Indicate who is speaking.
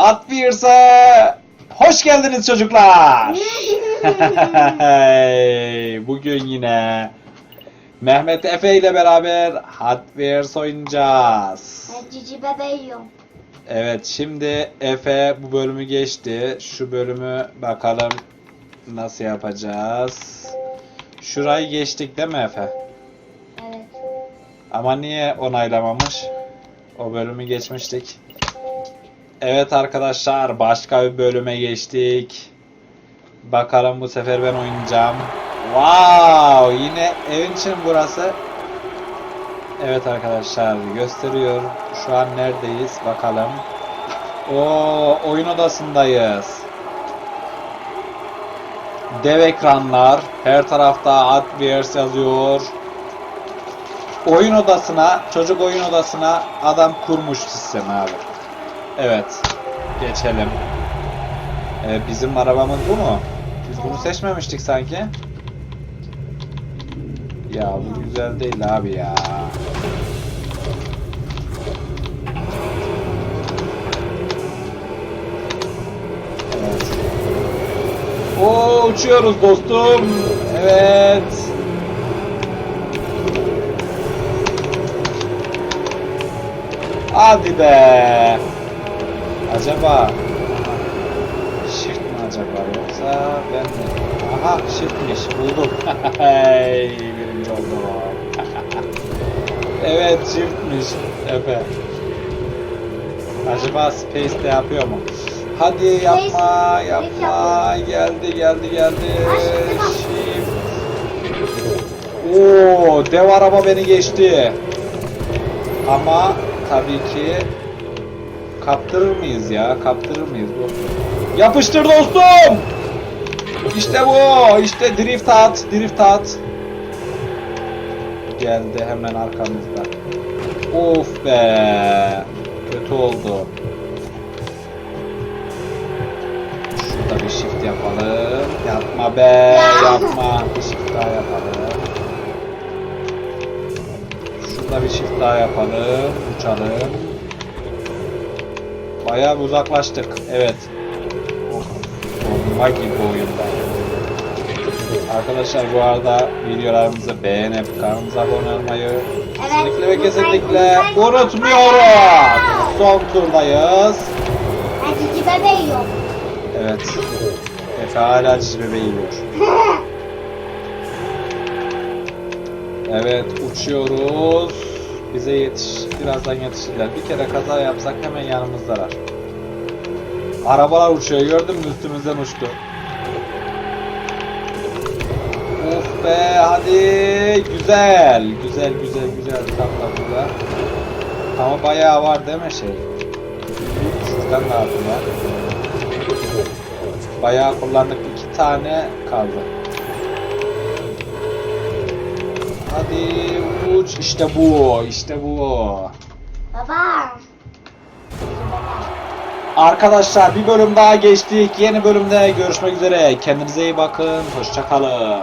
Speaker 1: Hot Wheels'a hoş geldiniz çocuklar. Bugün yine Mehmet Efe ile beraber Hot Wheels oynayacağız.
Speaker 2: Ben cici bebeğim.
Speaker 1: Evet şimdi Efe bu bölümü geçti. Şu bölümü bakalım nasıl yapacağız. Şurayı geçtik değil mi Efe?
Speaker 2: Evet.
Speaker 1: Ama niye onaylamamış? O bölümü geçmiştik. Evet arkadaşlar başka bir bölüme geçtik. Bakalım bu sefer ben oynayacağım. Wow yine evin için burası. Evet arkadaşlar gösteriyor. Şu an neredeyiz bakalım. O oyun odasındayız. Dev ekranlar. Her tarafta Wheels yazıyor. Oyun odasına, çocuk oyun odasına adam kurmuş sistem abi. Evet. Geçelim. Ee, bizim arabamız bu mu? Biz bunu seçmemiştik sanki. Ya bu güzel değil abi ya. Evet. Oo uçuyoruz dostum. Evet. Hadi be. Acaba shift mi acaba yoksa ben mi? Aha shiftmiş buldum. Hey birinci oldum. evet shiftmiş Efe. Acaba space de yapıyor mu? Hadi yapma yapma. Geldi geldi geldi. Shift. Oo dev araba beni geçti. Ama tabii ki kaptırır mıyız ya? Kaptırır mıyız bu? Yapıştır dostum! İşte bu! İşte drift at, drift at. Geldi hemen arkamızda. Of be! Kötü oldu. Şurada bir shift yapalım. Yapma be, yapma. Bir shift daha yapalım. Şurada bir shift daha yapalım. Uçalım. Bayağı bir uzaklaştık. Evet. Bomba gibi oyunda. Arkadaşlar bu arada videolarımızı beğenip kanalımıza abone olmayı kesinlikle ve kesinlikle unutmuyoruz. Son turdayız.
Speaker 2: Cici bebeğim.
Speaker 1: Evet. Efe hala cici bebeği yiyor. Evet uçuyoruz. Bize yetiş, birazdan yetişirler. Bir kere kaza yapsak hemen yanımızdalar. Arabalar uçuyor gördün mü üstümüzden uçtu. Of be hadi güzel güzel güzel güzel tam da. Ama bayağı var değil mi şey? Şuradan da var. Bayağı kullandık iki tane kaldı. Hadi uç işte bu işte bu.
Speaker 2: Baba.
Speaker 1: Arkadaşlar bir bölüm daha geçtik. Yeni bölümde görüşmek üzere. Kendinize iyi bakın. Hoşçakalın.